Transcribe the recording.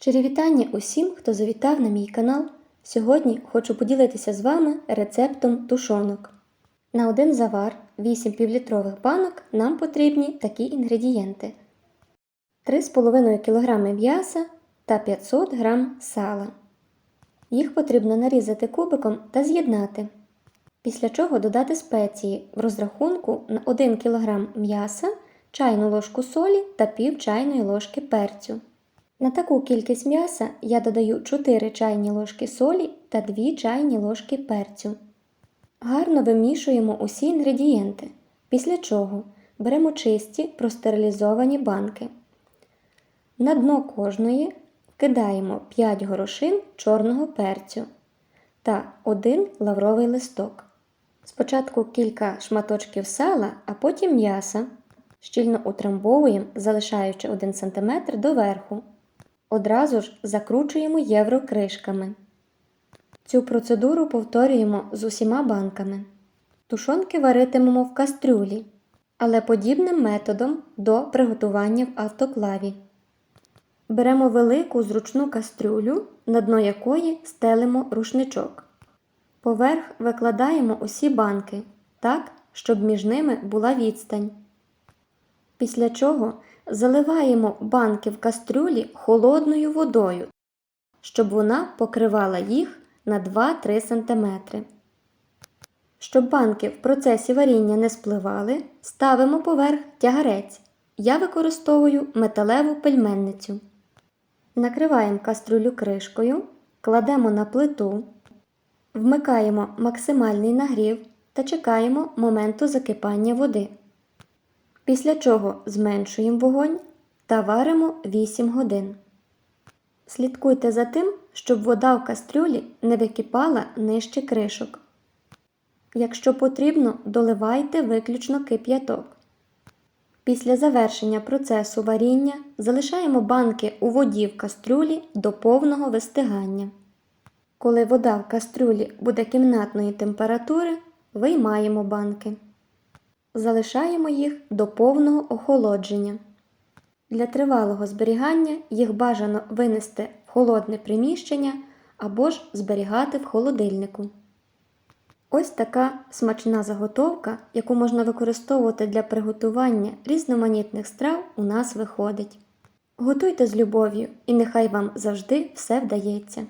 Щирі вітання усім, хто завітав на мій канал. Сьогодні хочу поділитися з вами рецептом тушонок. На один завар 8 півлітрових банок нам потрібні такі інгредієнти: 3,5 кг м'яса та 500 г сала. Їх потрібно нарізати кубиком та з'єднати. Після чого додати спеції в розрахунку на 1 кг м'яса, чайну ложку солі та пів чайної ложки перцю. На таку кількість м'яса я додаю 4 чайні ложки солі та 2 чайні ложки перцю. Гарно вимішуємо усі інгредієнти, після чого беремо чисті простерилізовані банки. На дно кожної кидаємо 5 горошин чорного перцю та 1 лавровий листок. Спочатку кілька шматочків сала, а потім м'яса. Щільно утрамбовуємо, залишаючи 1 см доверху. Одразу ж закручуємо єврокришками. Цю процедуру повторюємо з усіма банками. Тушонки варитимемо в кастрюлі, але подібним методом до приготування в автоклаві. Беремо велику зручну кастрюлю, на дно якої стелимо рушничок. Поверх викладаємо усі банки так, щоб між ними була відстань. Після чого заливаємо банки в кастрюлі холодною водою, щоб вона покривала їх на 2-3 см. Щоб банки в процесі варіння не спливали, ставимо поверх тягарець. Я використовую металеву пельменницю. Накриваємо кастрюлю кришкою, кладемо на плиту, вмикаємо максимальний нагрів та чекаємо моменту закипання води. Після чого зменшуємо вогонь та варимо 8 годин. Слідкуйте за тим, щоб вода в кастрюлі не википала нижче кришок. Якщо потрібно, доливайте виключно кип'яток. Після завершення процесу варіння залишаємо банки у воді в кастрюлі до повного вистигання. Коли вода в кастрюлі буде кімнатної температури, виймаємо банки. Залишаємо їх до повного охолодження. Для тривалого зберігання їх бажано винести в холодне приміщення або ж зберігати в холодильнику. Ось така смачна заготовка, яку можна використовувати для приготування різноманітних страв, у нас виходить. Готуйте з любов'ю і нехай вам завжди все вдається.